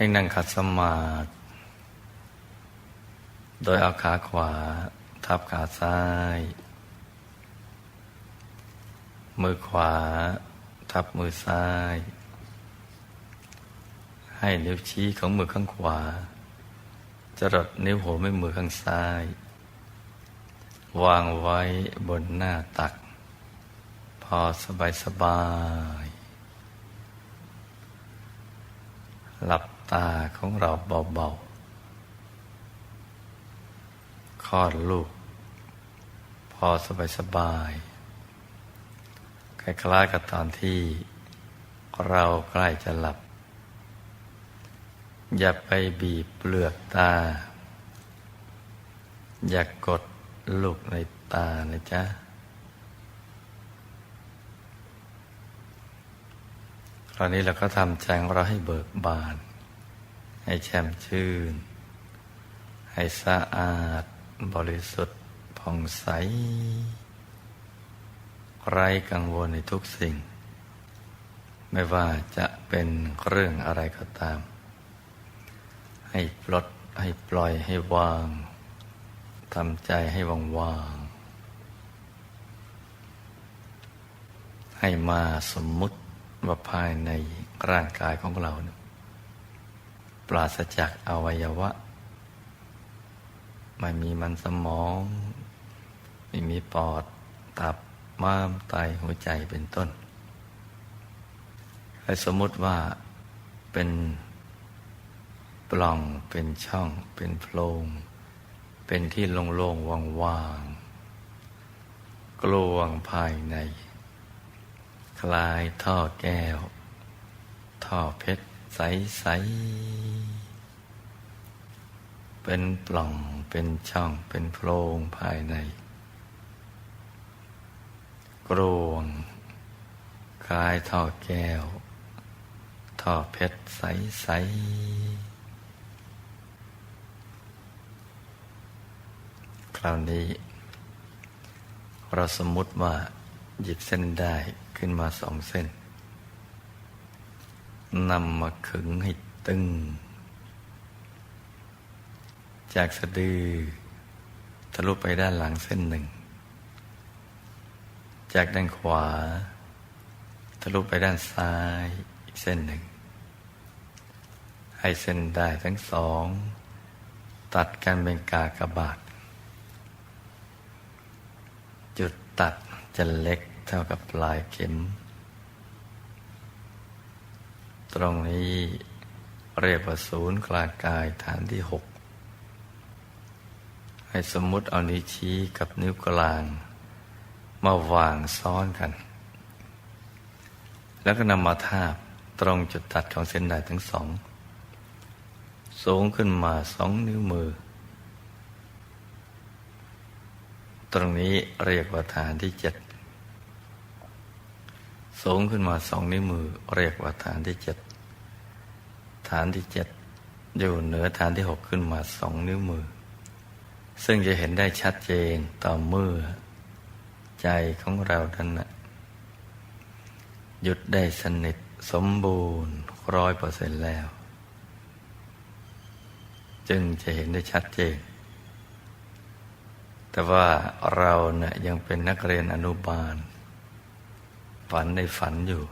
ให้นั่งขัดสมาธิโดยเอาขาขวา ทับขาซ้าย มือขวา ทับมือซ้าย ให้นิ้วชี้ของมือข้างขวา จรดนิ้วหัวแม่มือข้างซ้าย วางไว้บนหน้าตัก พอสบายสบาย หลับ ตาของเราเบาๆคลอดลูก พอสบายสบายคล้ายๆกับตอนที่เราใกล้จะหลับ อย่าไปบีบเปลือกตา อย่ากกดลูกในตานะจ๊ะคราวนี้เราก็ทำใจของเราให้เบิกบาน ให้แช่มชื่น ให้สะอาดบริสุทธิ์ผ่องใส ไร้กังวลในทุกสิ่ง ไม่ว่าจะเป็นเรื่องอะไรก็ตาม ให้ปลดให้ปล่อยให้วางทำใจให้ว่างวางๆให้มาสมมุติว่าภายในร่างกายของเราเนี่ย ปราศจากอวัยวะ ไม่มีมันสมอง ไม่มีปอด ตับ ม้าม ไต หัวใจเป็นต้น ให้สมมติว่าเป็นปล่องเป็นช่อง เป็นโพรงเป็นที่โล่งๆว่างๆกลวงภายใน คลายท่อแก้ว ท่อเพชร ใส ๆ เป็นปล่องเป็นช่องเป็นโพรงภายใน กรวงคลายท่อแก้ว ท่อเพชรใส ๆ คราวนี้ เราสมมุติว่าหยิบเส้นได้ขึ้นมาสองเส้น นำมาขึงให้ตึง จากสะดือทะลุไปด้านหลังเส้นหนึ่ง จากด้านขวา ทะลุไปด้านซ้ายอีกเส้นหนึ่ง ให้เส้นได้ทั้งสอง ตัดกันเป็นกากบาท จุดตัดจะเล็กเท่ากับปลายเข็ม ตรงนี้เรียกว่าศูนย์กลางกายฐานที่หกให้สมมุติเอานิ้วชี้กับนิ้วกลาง มาวางซ้อนกัน แล้วก็นำมาทาบตรงจุดตัดของเส้นด้ทั้งสอง สูงขึ้นมาสองนิ้วมือ ตรงนี้เรียกว่าฐานที่เจ็ดสูงขึ้นมาสองนิ้วมือ เรียกว่าฐานที่เจ็ด ฐานที่เจ็ดอยู่เหนือฐานที่หกขึ้นมาสองนิ้วมือ ซึ่งจะเห็นได้ชัดเจนต่อเมื่อ ใจของเราท่านนะหยุดได้สนิทสมบูรณ์ร้อยเปอร์เซ็นต์แล้ว จึงจะเห็นได้ชัดเจน แต่ว่าเราเนะ่ยยังเป็นนักเรียนอนุบาล ฝันในฝันอยู่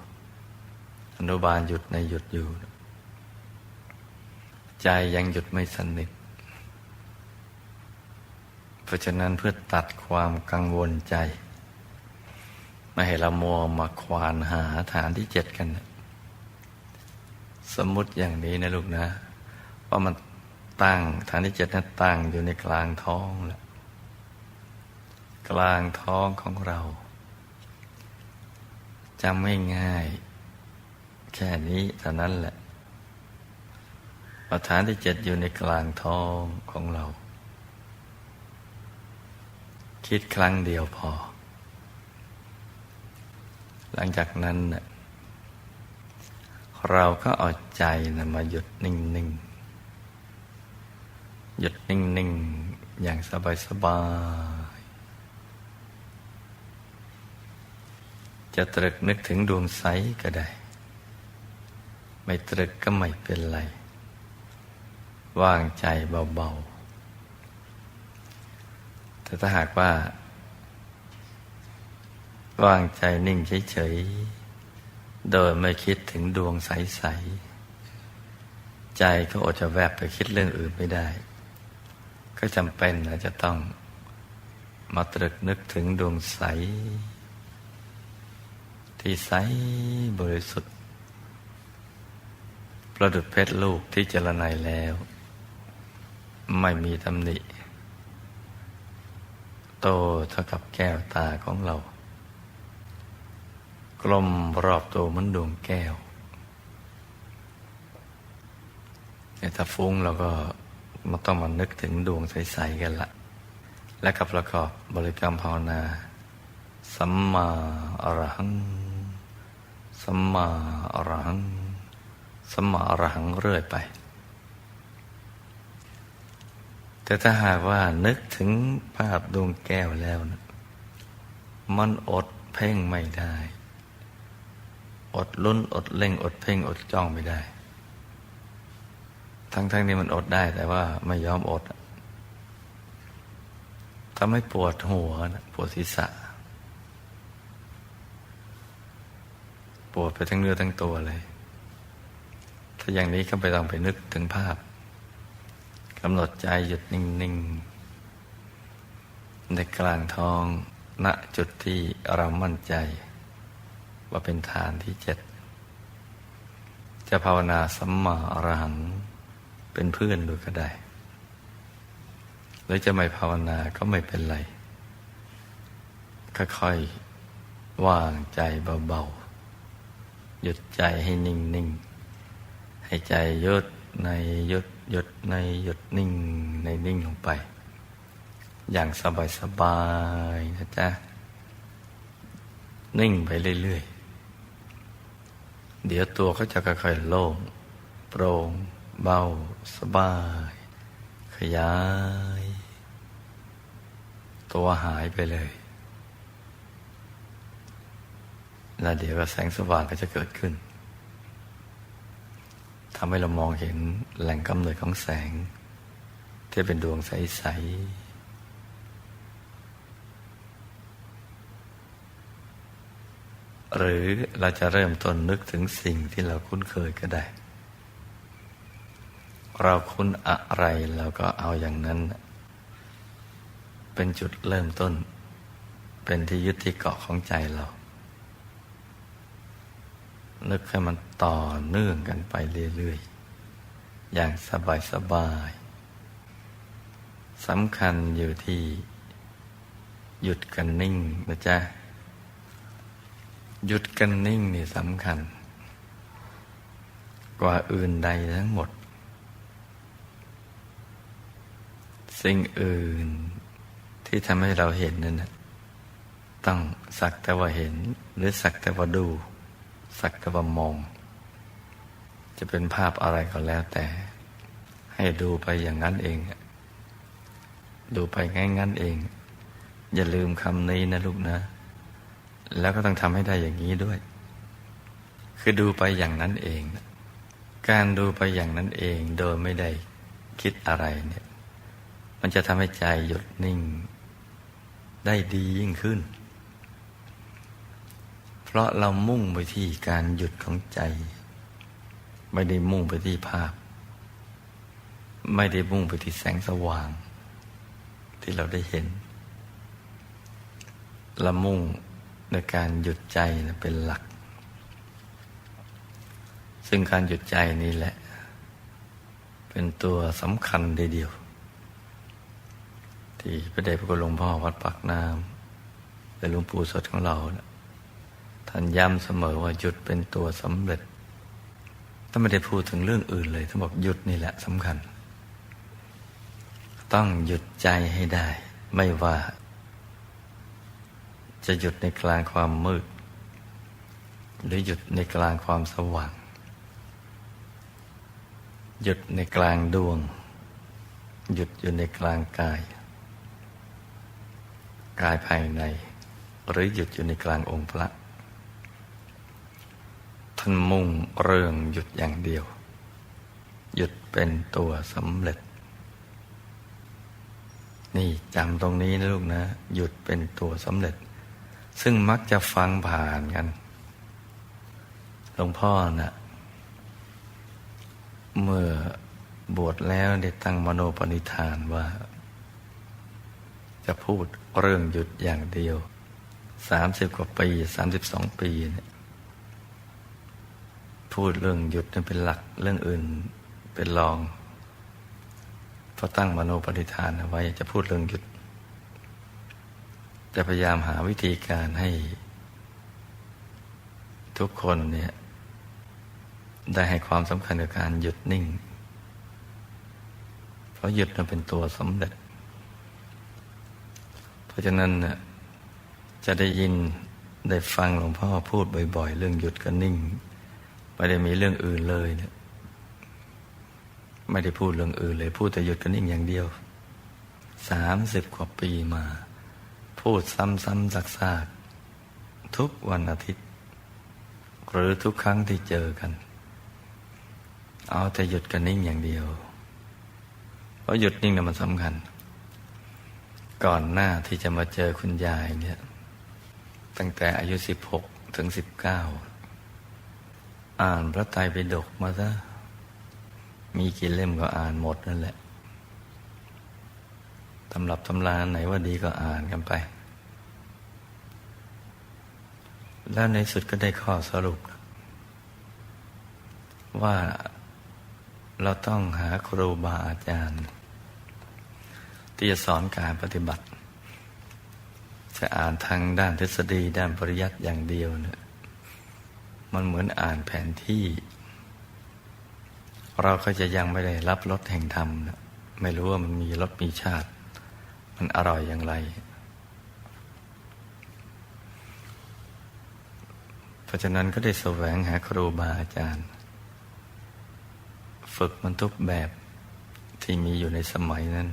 อนุบาลหยุดในหยุดอยู่ ใจยังหยุดไม่สนิท เพราะฉะนั้นเพื่อตัดความกังวลใจ ไม่ให้เรามัวมาควานหาฐานที่เจ็ดกัน สมมุติอย่างนี้นะลูกนะ ว่ามันตั้งฐานที่เจ็ดนั้นตั้งอยู่ในกลางท้องแหละกลางท้องของเราจำไม่ง่าย แค่นี้เท่านั้นแหละ ประฐานที่เจ็ดอยู่ในกลางท้องของเรา คิดครั้งเดียวพอ หลังจากนั้น เราก็เอาใจนะมาหยุดนิ่งๆ หยุดนิ่งๆ อย่างสบายๆ จะตรึกนึกถึงดวงใสก็ได้ ไม่ตรึกก็ไม่เป็นไร วางใจเบาๆ แต่ถ้าหากว่า วางใจนิ่งเฉยๆ โดยไม่คิดถึงดวงใส ๆ ใจก็อดจะแวบไปคิดเรื่องอื่นไม่ได้ ก็จำเป็นนะจะต้องมาตรึกนึกถึงดวงใส ที่ใสบริสุทธิ์ ประดุดเพชรลูกที่เจรไนแล้ว ไม่มีตำหนิ โตเท่ากับแก้วตาของเรา กลมรอบตัวมันดวงแก้วแต่ถ้าฟุ้งเราก็มันต้องมานึกถึงดวงใส ๆ กันละและกับประกอบบริกรรมภาวนา สัมมาอรหัง สัมมาอรหัง สัมมาอรหังเรื่อยไป แต่ถ้าหากว่านึกถึงภาพดวงแก้วแล้วนะมันอดเพ่งไม่ได้ อดลุ้นอดเล่ง อดเพ่ง อดจ้องไม่ได้ ทั้งๆทนี้มันอดได้แต่ว่าไม่ยอมอดทำให้ปวดหัวนะปวดศีรษะ ปวดไปทั้งเนื้อทั้งตัวเลย ถ้าอย่างนี้ก็ไปต้องไปนึกถึงภาพำหนดใจหยุดนิ่งๆในกลางท้องณจุดที่เรามั่นใจ ว่าเป็นฐานที่เจ็ด จะภาวนาสัมมาอรหังเป็นเพื่อนดูก็ได้ หรือจะไม่ภาวนาก็ไม่เป็นไร ค่อยๆวางใจเบาๆ หยุดใจให้นิ่งๆ ให้ใจยุดในยุด หยุดในหยุดนิ่งในนิ่งลงไป อย่างสบายๆนะจ๊ะ นิ่งไปเรื่อยๆ เดี๋ยวตัวก็จะค่อยๆโล่งโปร่งเบาสบาย ขยาย ตัวหายไปเลยแล้วเดี๋ยวก็แสงสว่างก็จะเกิดขึ้น ทำให้เรามองเห็นแหล่งกำเนิดของแสง ที่เป็นดวงใส ๆ หรือเราจะเริ่มต้นนึกถึงสิ่งที่เราคุ้นเคยก็ได้ เราคุ้นอะไรเราก็เอาอย่างนั้น เป็นจุดเริ่มต้น เป็นที่ยึดที่เกาะของใจเรา นึกให้มันต่อเนื่องกันไปเรื่อยๆ อย่างสบายๆสำคัญอยู่ที่ หยุดกันนิ่งนะจ๊ะ หยุดกันนิ่งนี่สำคัญ กว่าอื่นใดทั้งหมด สิ่งอื่นที่ทำให้เราเห็นนั่นต้องสักแต่ว่าเห็นหรือสักแต่ว่าดู สักแต่ว่ามอง จะเป็นภาพอะไรก็แล้วแต่ ให้ดูไปอย่างนั้นเอง ดูไปง่ายงั้นเอง อย่าลืมคำนี้นะลูกนะ แล้วก็ต้องทำให้ได้อย่างนี้ด้วย คือดูไปอย่างนั้นเอง การดูไปอย่างนั้นเองโดยไม่ได้คิดอะไรเนี่ย มันจะทำให้ใจหยุดนิ่ง ได้ดียิ่งขึ้น เพราะเรามุ่งไปที่การหยุดของใจ ไม่ได้มุ่งไปที่ภาพ ไม่ได้มุ่งไปที่แสงสว่าง ที่เราได้เห็นเรามุ่งในการหยุดใจเป็นหลัก ซึ่งการหยุดใจนี่แหละ เป็นตัวสำคัญเดียว ที่พระเดชพระคุณหลวงพ่อวัดปักน้ำเป็นหลวงปู่สดของเรา ท่านย้ำเสมอว่าหยุดเป็นตัวสำเร็จถ้าไม่ได้พูดถึงเรื่องอื่นเลยท่านบอกหยุดนี่แหละสำคัญ ต้องหยุดใจให้ได้ ไม่ว่า จะหยุดในกลางความมืด หรือหยุดในกลางความสว่าง หยุดในกลางดวง หยุดอยู่ในกลางกาย กายภายใน หรือหยุดอยู่ในกลางองค์พระานมุ่งเรื่องหยุดอย่างเดียว หยุดเป็นตัวสำเร็จ นี่จำตรงนี้นะลูกนะ หยุดเป็นตัวสำเร็จ ซึ่งมักจะฟังผ่านกันหลวงพ่อนะ่ะเมื่อบวชแล้วได้ตั้งมโนปณิธานว่า จะพูดเรื่องหยุดอย่างเดียวสามสิบกว่าปีสามสิบสองปีเนี่ย พูดเรื่องหยุดเป็นหลักเรื่องอื่นเป็นรองเพอตั้งมโนปณิธานเอาไว้จะพูดเรื่องหยุดจะพยายามหาวิธีการให้ ทุกคนเนี่ยได้ให้ความสำคัญกับการหยุดนิ่ง เพราะหยุดมันเป็นตัวสำเร็จ เพราะฉะนั้นจะได้ยินได้ฟังหลวงพ่อพูดบ่อย ๆ เรื่องหยุดกับนิ่ง ไม่ได้มีเรื่องอื่นเลยเนี่ยไม่ได้พูดเรื่องอื่นเลย พูดแต่หยุดกันนิ่งอย่างเดียวสามสิบกว่าปีมา พูดซ้ำๆซากๆทุกวันอาทิตย์ หรือทุกครั้งที่เจอกัน เอาแต่หยุดกันนิ่งอย่างเดียว เพราะหยุดนิ่งน่ะมันสำคัญ ก่อนหน้าที่จะมาเจอคุณยายเนี่ย ตั้งแต่อายุสิบหกถึงสิบเก้า อ่านพระไตรปิฎกมาซะมีกี่เล่มก็อ่านหมดนั่นแหละตำรับตำราไหนว่าดีก็อ่านกันไป แล้วในสุดก็ได้ข้อสรุป ว่าเราต้องหาครูบาอาจารย์ ที่จะสอนการปฏิบัติ จะอ่านทางด้านทฤษฎีด้านปริยัติอย่างเดียวเนี่ย มันเหมือนอ่านแผนที่ เราก็จะยังไม่ได้รับรสแห่งธรรมนะไม่รู้ว่ามันมีรสมีชาติ มันอร่อยอย่างไร เพราะฉะนั้นก็ได้แสวงหาครูบาอาจารย์ ฝึกมันทุกแบบที่มีอยู่ในสมัยนั้น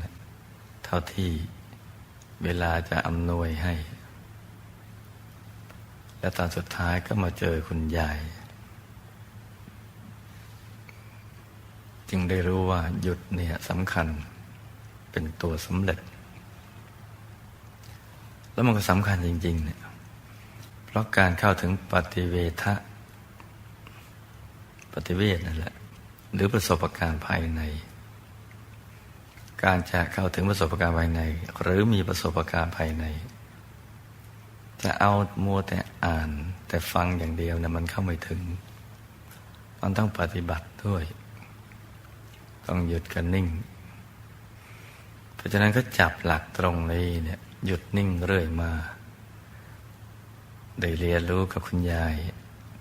เท่าที่เวลาจะอำนวยให้ และตอนสุดท้ายก็มาเจอคุณยาย จึงได้รู้ว่าหยุดเนี่ยสำคัญเป็นตัวสำเร็จ แล้วมันก็สำคัญจริง ๆ เนี่ย เพราะการเข้าถึงปฏิเวทะปฏิเวทนั่นแหละ หรือประสบการณ์ภายใน การจะเข้าถึงประสบการณ์ภายใน หรือมีประสบการณ์ภายใน จะเอามัวแต่อ่าน แต่ฟังอย่างเดียวนะมันเข้าไม่ถึง มันต้องปฏิบัติด้วย ต้องหยุดกันนิ่ง เพราะฉะนั้นก็จับหลักตรงนี้เนี่ยหยุดนิ่งเรื่อยมา ได้เรียนรู้กับคุณยาย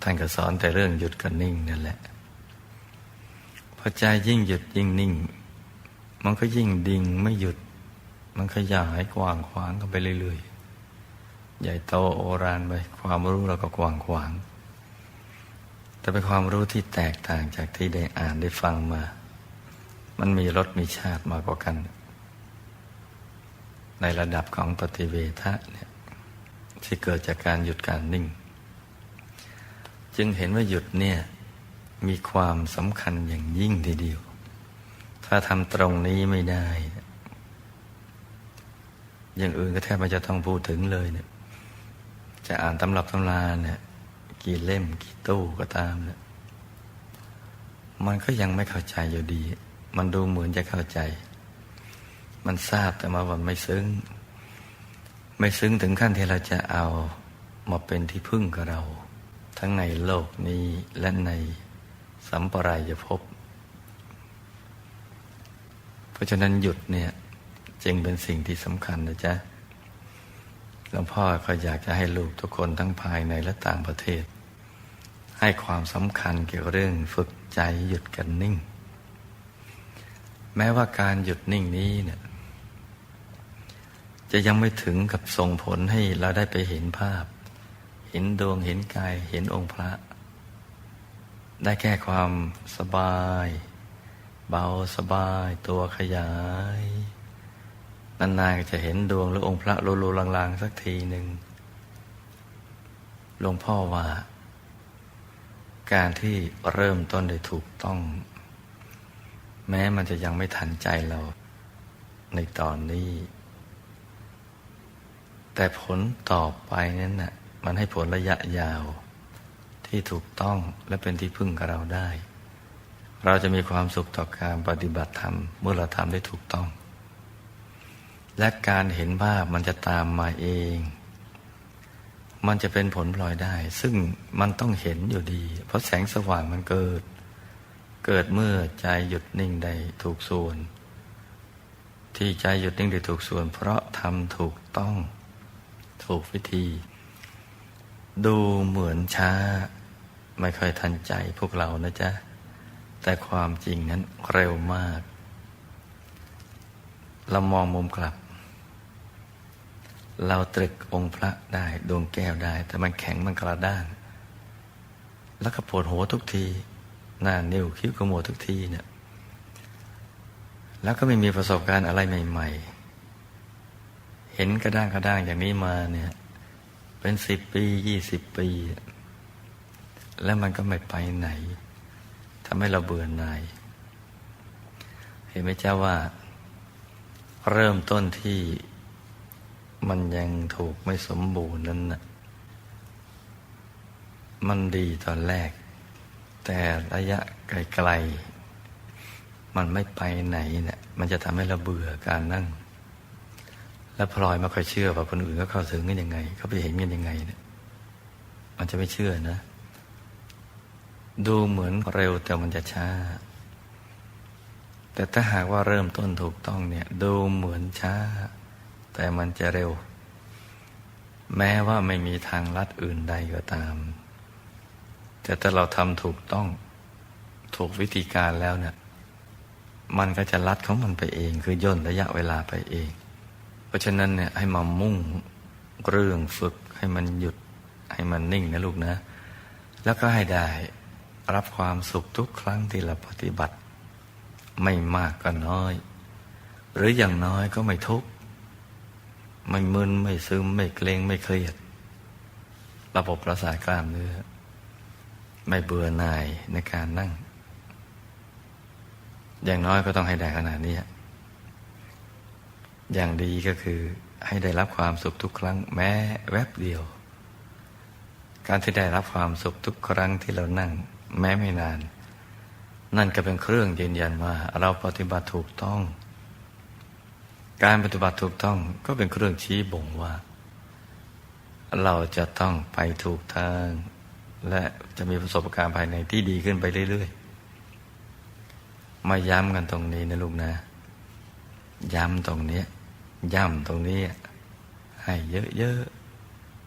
ท่านก็สอนแต่เรื่องหยุดกันนิ่งนั่นแหละพอใจยิ่งหยุดยิ่งนิ่ง มันก็ยิ่งดิ่งไม่หยุด มันขยายกว้างขวางกันไปเรื่อยๆ ใหญ่โตโอรานไปความรู้เราก็กว้างขวาง แต่เป็นความรู้ที่แตกต่างจากที่ได้อ่านได้ฟังมา มันมีรสมีชาติมากกว่ากัน ในระดับของปฏิเวทะเนี่ยที่เกิดจากการหยุดการนิ่ง จึงเห็นว่าหยุดเนี่ยมีความสำคัญอย่างยิ่งทีเดียว ถ้าทำตรงนี้ไม่ได้ อย่างอื่นก็แทบไม่จะต้องพูดถึงเลยเนี่ย จะอ่านตำรับตำราเนี่ยกี่เล่มกี่ตู้ก็ตามเนี่ยมันก็ยังไม่เข้าใจอยู่ดี มันดูเหมือนจะเข้าใจ มันทราบแต่มาว่าไม่ซึ้ง ไม่ซึ้งถึงขั้นที่เราจะเอามาเป็นที่พึ่งกับเรา ทั้งในโลกนี้และในสัมปรายภพเพราะฉะนั้นหยุดเนี่ยจึงเป็นสิ่งที่สำคัญนะจ๊ะ หลวงพ่อก็อยากจะให้ลูกทุกคนทั้งภายในและต่างประเทศ ให้ความสำคัญเกี่ยวกับเรื่องฝึกใจหยุดกันนิ่ง แม้ว่าการหยุดนิ่งนี้เนี่ยจะยังไม่ถึงกับส่งผลให้เราได้ไปเห็นภาพ เห็นดวงเห็นกายเห็นองค์พระ ได้แค่ความสบาย เบาสบายตัวขยาย นานๆจะเห็นดวงหรือองค์พระโลูๆลางๆสักทีหนึ่งหลวงพ่อว่า การที่เริ่มต้นได้ถูกต้อง แม้มันจะยังไม่ทันใจเรา ในตอนนี้ แต่ผลต่อไปนั้นน่ะมันให้ผลระยะยาว ที่ถูกต้องและเป็นที่พึ่งกับเราได้ เราจะมีความสุขต่อการปฏิบัติธรรม เมื่อเราทำได้ถูกต้อง และการเห็นภาพมันจะตามมาเอง มันจะเป็นผลพลอยได้ ซึ่งมันต้องเห็นอยู่ดี เพราะแสงสว่างมันเกิด เกิดเมื่อใจหยุดนิ่งได้ถูกส่วน ที่ใจหยุดนิ่งได้ถูกส่วน เพราะทำถูกต้อง ถูกวิธี ดูเหมือนช้า ไม่ค่อยทันใจพวกเรานะจ๊ะ แต่ความจริงนั้นเร็วมาก เรามองมุมกลับ เราตรึกองค์พระได้ดวงแก้วได้ แต่มันแข็งมันกระด้างแล้วก็ปวดหัวทุกที หน้านิ้วคิ้วขมวดทุกทีเนี่ย แล้วก็ไม่มีประสบการณ์อะไรใหม่ ๆ เห็นกระด้างกระด้างอย่างนี้มาเนี่ย เป็นสิบปียี่สิบปี แล้วมันก็ไม่ไปไหนทำให้เราเบื่อหน่ายเห็นไหมเจ้าว่า เริ่มต้นที่ มันยังถูกไม่สมบูรณ์นั้นนะมันดีตอนแรก แต่ระยะไกลๆ มันไม่ไปไหนเนะี่ยมันจะทำให้เราเบื่อการนั่ง และพลอยไม่ค่อยเชื่อว่าคนอื่นเขาเข้าถึงกันยังไงเขาไปเห็นกันยังไงเนี่ยมันจะไม่เชื่อนะ ดูเหมือนเร็วแต่มันจะช้า แต่ถ้าหากว่าเริ่มต้นถูกต้องเนี่ย ดูเหมือนช้า แต่มันจะเร็ว แม้ว่าไม่มีทางลัดอื่นใดก็ตาม แต่ถ้าเราทำถูกต้องถูกวิธีการแล้วเนี่ยมันก็จะลัดของมันไปเอง คือย่นระยะเวลาไปเอง เพราะฉะนั้นเนี่ยให้มามุ่งเรื่องฝึกให้มันหยุดให้มันนิ่งนะลูกนะ แล้วก็ให้ได้รับความสุขทุกครั้งที่เราปฏิบัติ ไม่มากก็น้อย หรืออย่างน้อยก็ไม่ทุกข์ ไม่มึนไม่ซึมไม่เกรงไม่เครียด ระบบประสาทกล้ามเนื้อ ไม่เบื่อหน่ายในการนั่ง อย่างน้อยก็ต้องให้ได้ขนาดนี้ อย่างดีก็คือให้ได้รับความสุขทุกครั้งแม้แวบเดียว การที่ได้รับความสุขทุกครั้งที่เรานั่ง แม้ไม่นาน นั่นก็เป็นเครื่องยืนยันว่าเราปฏิบัติถูกต้อง การปฏิบัติถูกต้องก็เป็นเครื่องชี้บ่งว่า เราจะต้องไปถูกทาง และจะมีประสบการณ์ภายในที่ดีขึ้นไปเรื่อยๆ มาย้ำกันตรงนี้นะลูกนะ ย้ำตรงนี้ ย้ำตรงนี้ ให้เยอะ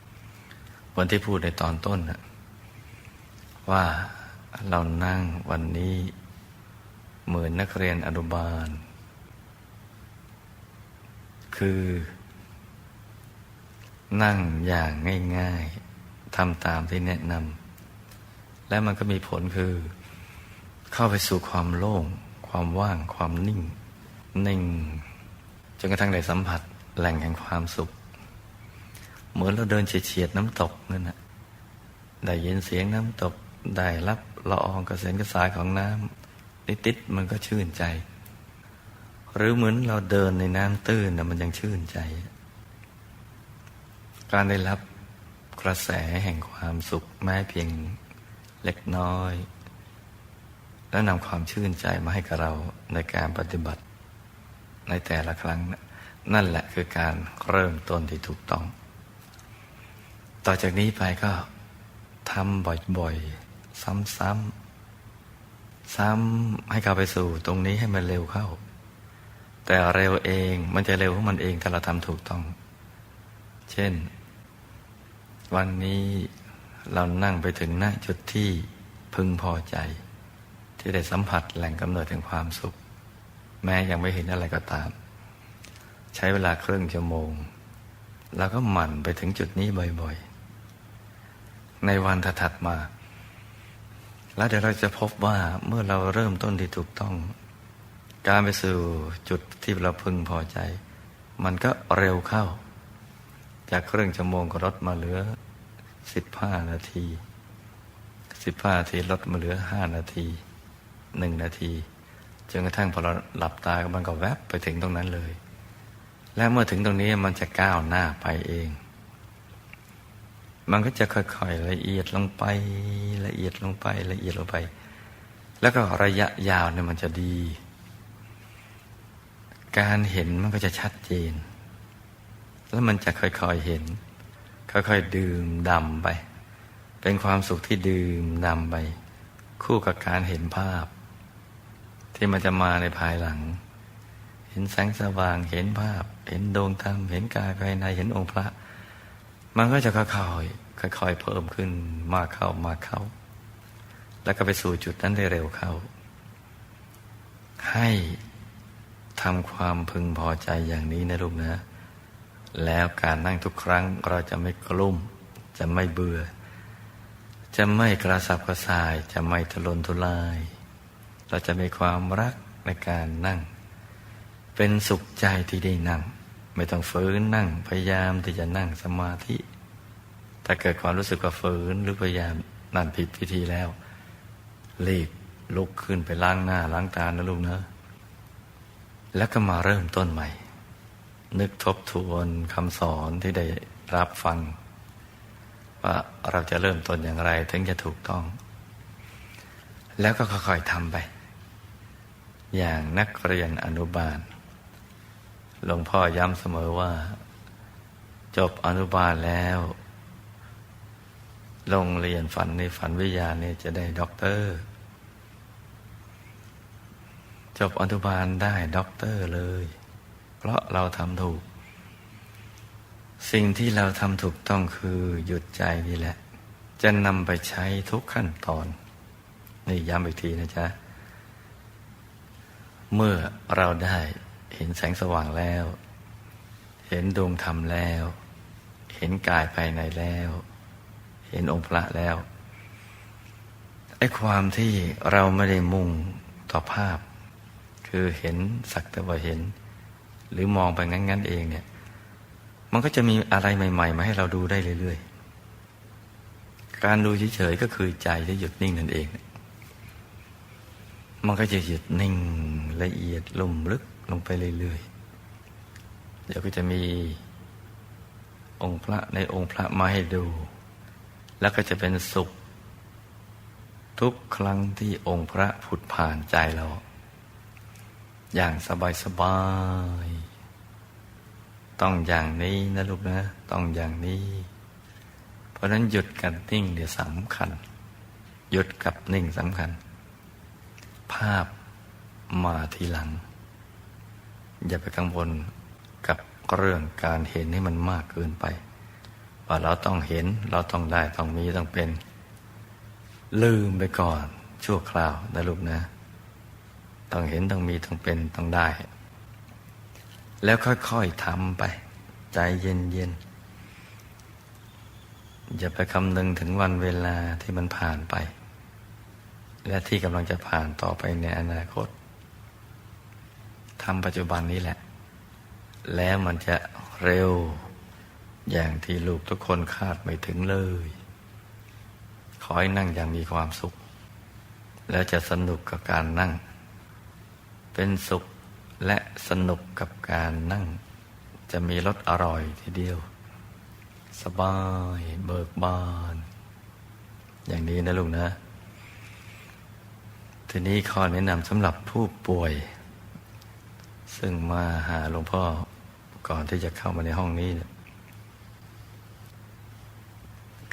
ๆ วันที่พูดในตอนต้นนะว่าเรานั่งวันนี้ เหมือนนักเรียนอนุบาล คือ นั่งอย่างง่าย ๆทำตามที่แนะนำและมันก็มีผลคือ เข้าไปสู่ความโล่ง ความว่าง ความนิ่ง นิ่ง จนกระทั่งได้สัมผัสแหล่งแห่งความสุข เหมือนเราเดินเฉียดๆน้ำตกนั่นนะได้ยินเสียงน้ำตกได้รับละอองกระเซ็นกระสายของน้ำนิดๆมันก็ชื่นใจ หรือเหมือนเราเดินในน้ำตื้นนะมันยังชื่นใจ การได้รับกระแสแห่งความสุขแม้เพียงเล็กน้อย แล้วนำความชื่นใจมาให้กับเราในการปฏิบัติ ในแต่ละครั้ง นั่นแหละคือการเริ่มต้นที่ถูกต้อง ต่อจากนี้ไปก็ทำบ่อยๆ ซ้ำๆซ้ำให้กลับไปสู่ตรงนี้ให้มันเร็วเข้า แต่เร็วเองมันจะเร็วของมันเองถ้าเราทำถูกต้อง เช่น วันนี้เรานั่งไปถึงหน้าจุดที่พึงพอใจ ที่ได้สัมผัสแหล่งกำเนิดแห่งความสุข แม้ยังไม่เห็นอะไรก็ตาม ใช้เวลาครึ่งชั่วโมง แล้วก็หมั่นไปถึงจุดนี้บ่อยๆ ในวันถัดมา แล้วเดี๋ยวเราจะพบว่าเมื่อเราเริ่มต้นที่ถูกต้อง การไปสู่จุดที่เราพึงพอใจ มันก็เร็วเข้า จากครึ่งชั่วโมงก็ลดมาเหลือสิบห้านาทีสิบห้านาทีลดมาเหลือห้านาทีหนึ่งนาทีจนกระทั่งพอเราหลับตามันก็แวบไปถึงตรงนั้นเลย และเมื่อถึงตรงนี้มันจะก้าวหน้าไปเอง มันก็จะค่อยๆละเอียดลงไปละเอียดลงไปละเอียดลงไป แล้วก็ระยะยาวเนี่ยมันจะดี การเห็นมันก็จะชัดเจน แล้วมันจะค่อยๆเห็น ค่อยๆดื่มดำไป เป็นความสุขที่ดื่มดำไป คู่กับการเห็นภาพ ที่มันจะมาในภายหลัง เห็นแสงสว่างเห็นภาพ เห็นดวงธรรมเห็นกายภายในเห็นองค์พระ มันก็จะค่อยๆค่อยๆเพิ่มขึ้นมากเข้ามากเข้า แล้วก็ไปสู่จุดนั้นได้เร็วเข้า ให้ ทำความพึงพอใจอย่างนี้นะลูกนะ แล้วการนั่งทุกครั้งเราจะไม่กลุ้ม จะไม่เบื่อ จะไม่กระสับกระส่าย จะไม่ทะลนทุลาย เราจะมีความรักในการนั่ง เป็นสุขใจที่ได้นั่ง ไม่ต้องฝืนนั่งพยายามที่จะนั่งสมาธิ ถ้าเกิดความรู้สึกว่าฝืนหรือพยายามนั่นผิดพิธีแล้ว รีบลุกขึ้นไปล้างหน้าล้างตานะลูกนะ แล้วก็มาเริ่มต้นใหม่ นึกทบทวนคำสอนที่ได้รับฟัง ว่าเราจะเริ่มต้นอย่างไรถึงจะถูกต้อง แล้วก็ค่อยๆทำไป อย่างนักเรียนอนุบาลหลวงพ่อย้ำเสมอว่า จบอนุบาลแล้วโรงเรียนฝันในฝันวิทยาเนี่ยจะได้ด็อกเตอร์ จบอนุบาลได้ด็อกเตอร์เลย เพราะเราทำถูก สิ่งที่เราทำถูกต้องคือหยุดใจนี่แหละ จะนำไปใช้ทุกขั้นตอน นี่ย้ำอีกทีนะจ๊ะ เมื่อเราได้เห็นแสงสว่างแล้ว เห็นดวงธรรมแล้ว เห็นกายภายในแล้ว เห็นองค์พระแล้วไอ้ความที่เราไม่ได้มุ่งต่อภาพ คือเห็นสักแต่ว่าเห็น หรือมองไปงั้นๆเองเนี่ย มันก็จะมีอะไรใหม่ ๆ มาให้เราดูได้เรื่อยๆ การดูเฉยๆก็คือใจที่หยุดนิ่งนั่นเอง มันก็จะหยุดนิ่งละเอียดลุ่มลึกลงไปเรื่อยๆ เดี๋ยวก็จะมีองค์พระในองค์พระมาให้ดู แล้วก็จะเป็นสุข ทุกครั้งที่องค์พระผุดผ่านใจเรา อย่างสบายๆต้องอย่างนี้นะลูกนะ ต้องอย่างนี้ เพราะนั้นหยุดกับนิ่งเดี๋ยวสำคัญ หยุดกับนิ่งสำคัญ ภาพมาทีหลัง อย่าไปกังวลกับเรื่องการเห็นให้มันมากเกินไป ว่าเราต้องเห็นเราต้องได้ต้องมีต้องเป็น ลืมไปก่อนชั่วคราวนะลูกนะ ต้องเห็นต้องมีต้องเป็นต้องได้ แล้วค่อยๆทำไป ใจเย็นๆอย่าไปคำนึงถึงวันเวลาที่มันผ่านไป และที่กำลังจะผ่านต่อไปในอนาคตทำปัจจุบันนี้แหละ แล้วมันจะเร็วอย่างที่ลูกทุกคนคาดไม่ถึงเลย ขอให้นั่งอย่างมีความสุข แล้วจะสนุกกับการนั่ง เป็นสุขและสนุกกับการนั่ง จะมีรสอร่อยทีเดียว สบายเบิกบาน อย่างนี้นะลูกนะ ทีนี้ข้อแนะนำสำหรับผู้ป่วย ซึ่งมาหาหลวงพ่อก่อนที่จะเข้ามาในห้องนี้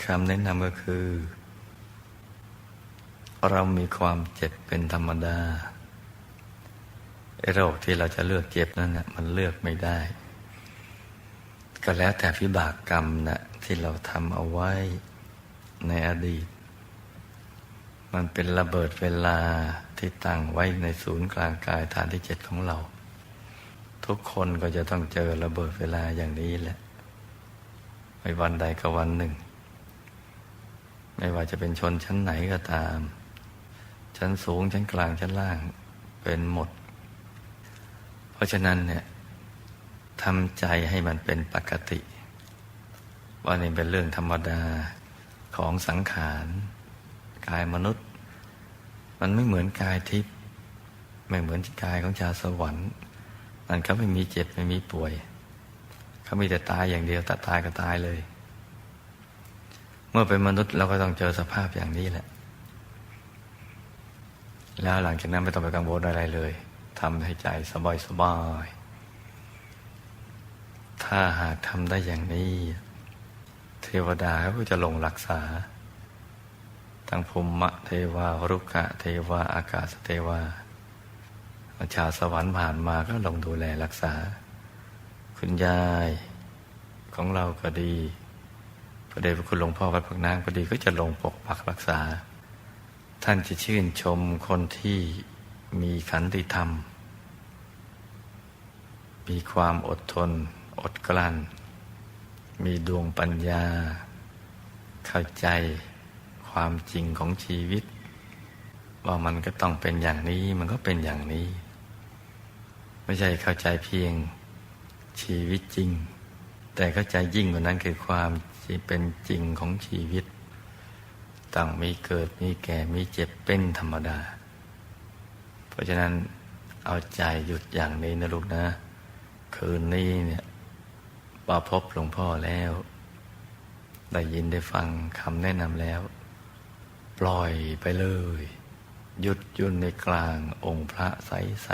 คำแนะนำก็คือ เรามีความเจ็บเป็นธรรมดา โรคที่เราจะเลือกเจ็บนั่นนะมันเลือกไม่ได้ ก็แล้วแต่พิบากกรรมนะที่เราทำเอาไว้ในอดีต มันเป็นระเบิดเวลาที่ตั้งไว้ในศูนย์กลางกายฐานที่เจ็ดของเรา ทุกคนก็จะต้องเจอระเบิดเวลาอย่างนี้แหละไม่วันใดก็วันหนึ่ง ไม่ว่าจะเป็นชนชั้นไหนก็ตาม ชั้นสูงชั้นกลางชั้นล่างเป็นหมด ราะฉะนั้นเนี่ยทำใจให้มันเป็นปกติ ว่านี่เป็นเรื่องธรรมดาของสังขารกายมนุษย์ มันไม่เหมือนกายทิพย์ไม่เหมือนกายของชาวสวรรค์นั่นเขาไม่มีเจ็บไม่มีป่วย เขามีแต่ตายอย่างเดียวแต่ตายก็ตายเลย เมื่อเป็นมนุษย์เราก็ต้องเจอสภาพอย่างนี้แหละ แล้วหลังจากนั้นไม่ต้องไปกังวลอะไรเลย ทำให้ใจสบายสบาย ถ้าหากทำได้อย่างนี้ เทวดาเขาก็จะลงรักษา ทั้งภูมิเทวารุกะเทวาอากาศเทวาชาวสวรรค์ผ่านมาก็ลงดูแลรักษา คุณยายของเราก็ดีพระเดชพระคุณหลวงพ่อวัดพักนางก็ดีก็จะลงปกปักรักษา ท่านจะชื่นชมคนที่มีขันติธรรม มีความอดทน อดกลั้น มีดวงปัญญา เข้าใจความจริงของชีวิต ว่ามันก็ต้องเป็นอย่างนี้มันก็เป็นอย่างนี้ ไม่ใช่เข้าใจเพียงชีวิตจริง แต่เข้าใจยิ่งกว่านั้นคือความที่เป็นจริงของชีวิตต้องมีเกิดมีแก่มีเจ็บเป็นธรรมดา เพราะฉะนั้นเอาใจหยุดอย่างนี้นะลูกนะ คืนนี้เนี่ยปาพบหลวงพ่อแล้ว ได้ยินได้ฟังคำแนะนำแล้ว ปล่อยไปเลย หยุดยุ่นในกลางองค์พระใส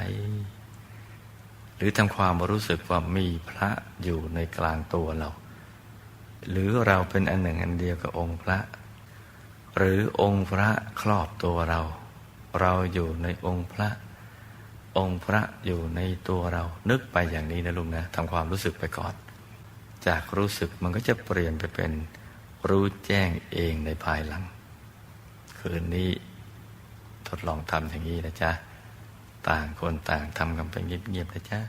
ๆหรือทำความรู้สึกว่ามีพระอยู่ในกลางตัวเรา หรือเราเป็นอันหนึ่งอันเดียวกับองค์พระ หรือองค์พระครอบตัวเรา เราอยู่ในองค์พระ องค์พระอยู่ในตัวเรานึกไปอย่างนี้นะลุงนะทำความรู้สึกไปก่อน จากรู้สึกมันก็จะเปลี่ยนไปเป็นรู้แจ้งเองในภายหลัง คืนนี้ทดลองทำอย่างนี้นะจ๊ะ ต่างคนต่างทำกันไปเงียบๆนะจ๊ะ